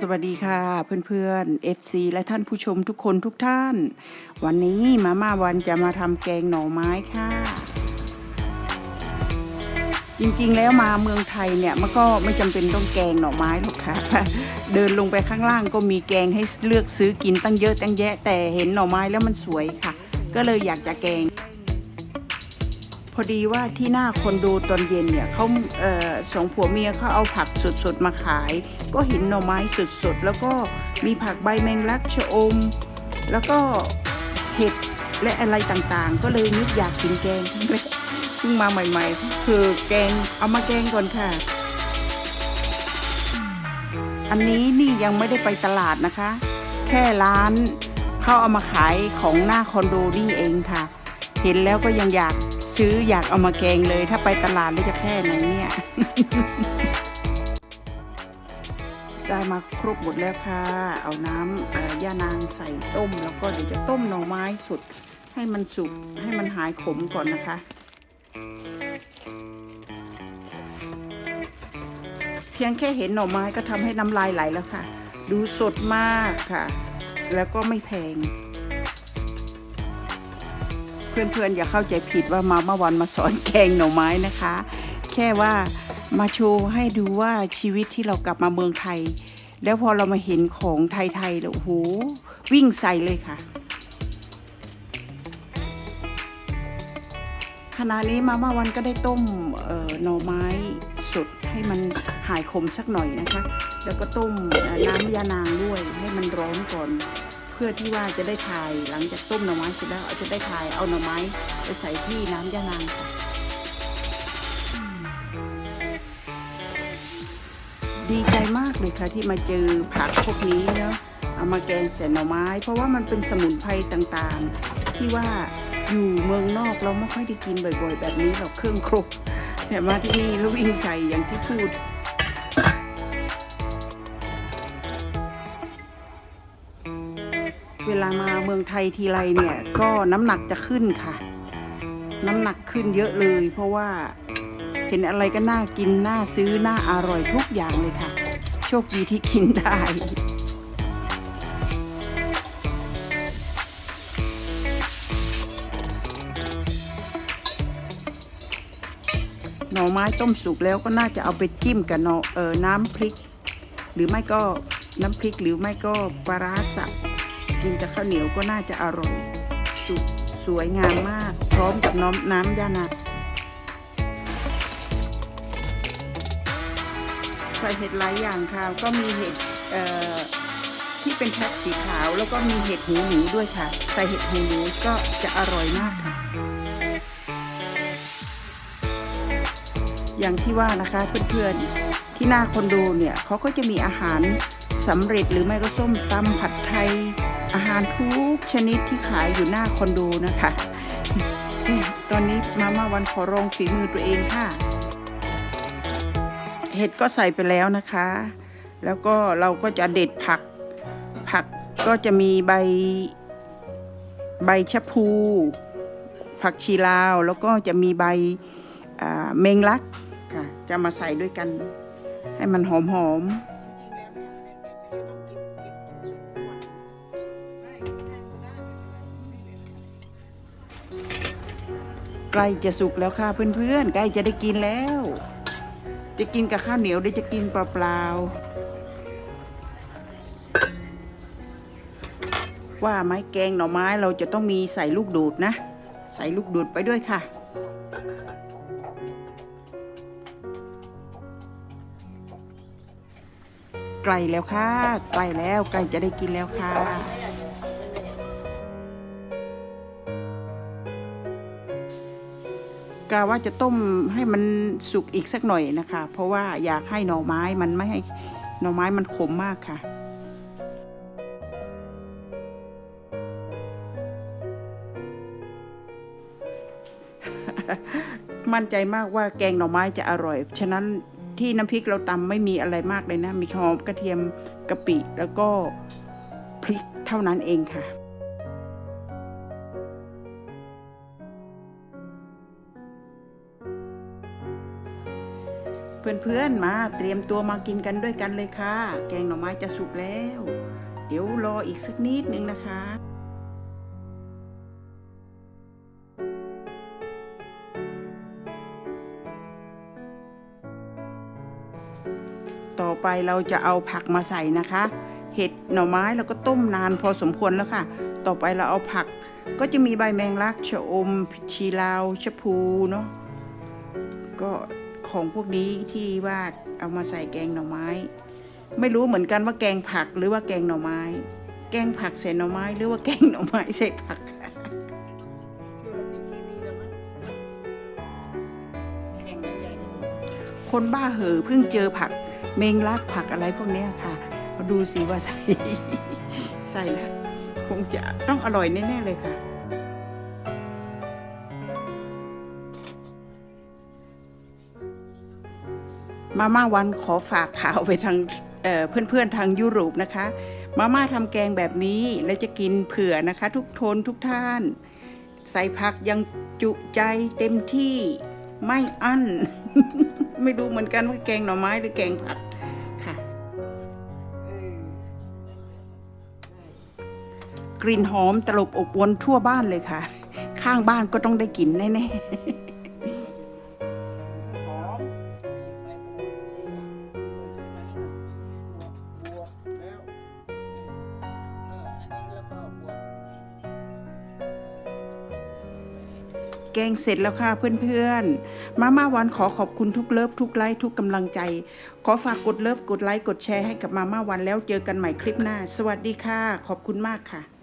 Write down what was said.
สวัสดีค่ะเพื่อนๆ FC และท่านผู้ชมทุกคนทุกท่าน วันนี้มาม่าวันจะมาทำแกงหน่อไม้ค่ะ จริงๆแล้วมาเมืองไทยเนี่ยมันก็ไม่จำเป็นต้องแกงหน่อไม้หรอกค่ะ เดินลงไปข้างล่างก็มีแกงให้เลือกซื้อกินตั้งเยอะตั้งแยะแต่เห็นหน่อไม้แล้วมันสวยค่ะ ก็เลยอยากจะแกง อดีว่าที่หน้าคอนโดตอนเย็นเนี่ยเขาเอ่อสองผัวเมียเขาเอาผักสดๆมาขาย ก็เห็นหน่อไม้สดๆแล้วก็มีผักใบแมงลักชะอม แล้วก็เห็ดและอะไรต่างๆ ก็เลยนึกอยากกินแกงเพิ่งมาใหม่ๆ คือแกงเอามาแกงก่อนค่ะ อันนี้นี่ยังไม่ได้ไปตลาดนะคะ แค่ร้านเขาเอามาขายของหน้าคอนโดนี่เองค่ะ เห็นแล้วก็ยังอยาก ซื้ออยากเอามาแกงเลย ถ้าไปตลาดแล้วจะแค่ไหนเนี่ย ได้มาครบหมดแล้วค่ะ เอาน้ำย่านางใส่ต้ม แล้วก็เดี๋ยวจะต้มหน่อไม้สุด ให้มันสุกให้มันหายขมก่อนนะคะเพียงแค่เห็นหน่อไม้ก็ทำให้น้ำลายไหลแล้วค่ะ ดูสดมากค่ะ แล้วก็ไม่แพง เพื่อนๆ อย่าเข้าใจผิดว่ามาเมื่อวันมาสอนแกงหน่อไม้นะคะ แค่ว่ามาโชว์ให้ดูว่าชีวิตที่เรากลับมาเมืองไทย แล้วพอเรามาเห็นของไทยๆแล้วโอ้โหวิ่งใส่เลยค่ะขณะนี้มาเมื่อวันก็ได้ต้มหน่อไม้สดให้มันหายขมสักหน่อยนะคะ แล้วก็ต้มน้ำยานางด้วยให้มันร้อนก่อน พื่อที่ว่าจะได้ทายหลังจากต้มหน่อไม้เสร็จแล้วจะได้ทายเอาหน่อไม้ไปใส่ที่น้ำยานางค่ะดีใจมากเลยค่ะที่มาเจอผักพวกนี้เนาะเอามาแกงใส่หน่อไม้ เพราะว่ามันเป็นสมุนไพรต่างๆ ที่ว่าอยู่เมืองนอกเราไม่ค่อยได้กินบ่อย ๆ แบบนี้หรอกเครื่องครบแต่มาที่นี่แล้ววิ่งใส่อย่างที่พูด เวลามาเมืองไทยทีไรเนี่ย ก็น้ำหนักจะขึ้นค่ะ น้ำหนักขึ้นเยอะเลย เพราะว่าเห็นอะไรก็น่ากินน่าซื้อน่าอร่อยทุกอย่างเลยค่ะ โชคดีที่กินได้หน่อไม้ต้มสุกแล้วก็น่าจะเอาไปจิ้มกับนอเออน้ำพริก หรือไม่ก็น้ำพริกหรือไม่ก็ปลาร้าสับ กินกับข้าวเหนียวก็น่าจะอร่อยสสวยงามมาก พร้อมกับน้ำน้ำย่านาใส่เห็ดหลายอย่างค่ะ ก็มีเห็ดที่เป็นแพ็คสีขาว แล้วก็มีเห็ดหูหนูด้วยค่ะ ใส่เห็ดหูหนูก็จะอร่อยมากค่ะ อย่างที่ว่านะคะเพื่อนๆที่หน้าคอนโดเนี่ยเขาก็จะมีอาหารสำเร็จหรือไม่ก็ส้มตำผัดไทย อาหารทุกชนิดที่ขายอยู่หน้าคอนโดนะคะ ตอนนี้มาม่าวันขอลองฝีมือตัวเองค่ะ เห็ดก็ใส่ไปแล้วนะคะ แล้วก็เราก็จะเด็ดผัก ผักก็จะมีใบ ใบชะพู ผักชีลาว แล้วก็จะมีใบเมงลักค่ะ จะมาใส่ด้วยกัน ให้มันหอมๆ ใกล้จะสุกแล้วค่ะเพื่อนๆ ใกล้จะได้กินแล้ว จะกินกับข้าวเหนียวหรือจะกินเปล่าๆ ว่าไม้แกงหน่อไม้เราจะต้องมีใส่ลูกดูดนะ ใส่ลูกดูดไปด้วยค่ะไกลแล้วค่ะใกล้แล้วใกล้จะได้กินแล้วค่ะ กาว่าจะต้มให้มันสุกอีกสักหน่อยนะคะ เพราะว่าอยากให้หน่อไม้มันไม่ให้หน่อไม้มันขมมากค่ะมั่นใจมากว่าแกงหน่อไม้จะอร่อย ฉะนั้นที่น้ำพริกเราตำไม่มีอะไรมากเลยนะ มีหอมกระเทียมกะปิแล้วก็พริกเท่านั้นเองค่ะ เพื่อนๆมาเตรียมตัวมากินกันด้วยกันเลยค่ะ แกงหน่อไม้จะสุกแล้ว เดี๋ยวรออีกสักนิดนึงนะคะต่อไปเราจะเอาผักมาใส่นะคะ เห็ดหน่อไม้แล้วก็ต้มนานพอสมควรแล้วค่ะ ต่อไปเราเอาผัก ก็จะมีใบแมงลักชะอมชีลาวชะพูเนาะก็ ของพวกนี้ที่ว่าเอามาใส่แกงหน่อไม้ ไม่รู้เหมือนกันว่าแกงผักหรือว่าแกงหน่อไม้ แกงผักใส่หน่อไม้หรือว่าแกงหน่อไม้ใส่ผักคนบ้าเหอเพิ่งเจอผักเมงลักผักอะไรพวกนี้ค่ะมาดูสิว่าใส่ใส่แล้วคงจะต้องอร่อยแน่ๆเลยค่ะ มาม่าวันขอฝากข่าวไปทางเอ่อเพื่อนๆทางยุโรปนะคะ มาม่าทำแกงแบบนี้แล้วจะกินเผื่อนะคะ ทุกทนทุกท่าน ใส่ผักยังจุใจเต็มที่ไม่อั้น ไม่รู้เหมือนกันว่าแกงหน่อไม้หรือแกงผักค่ะกลิ่นหอมตลบอบอวนทั่วบ้านเลยค่ะ ข้างบ้านก็ต้องได้กลิ่นแน่ๆ แกงเสร็จแล้วค่ะเพื่อนๆ มาม่าวันขอขอบคุณทุกเลิฟทุกไลค์ทุกกำลังใจ ขอฝากกดเลิฟกดไลค์กดแชร์ให้กับมาม่าวันแล้วเจอกันใหม่คลิปหน้า สวัสดีค่ะ ขอบคุณมากค่ะ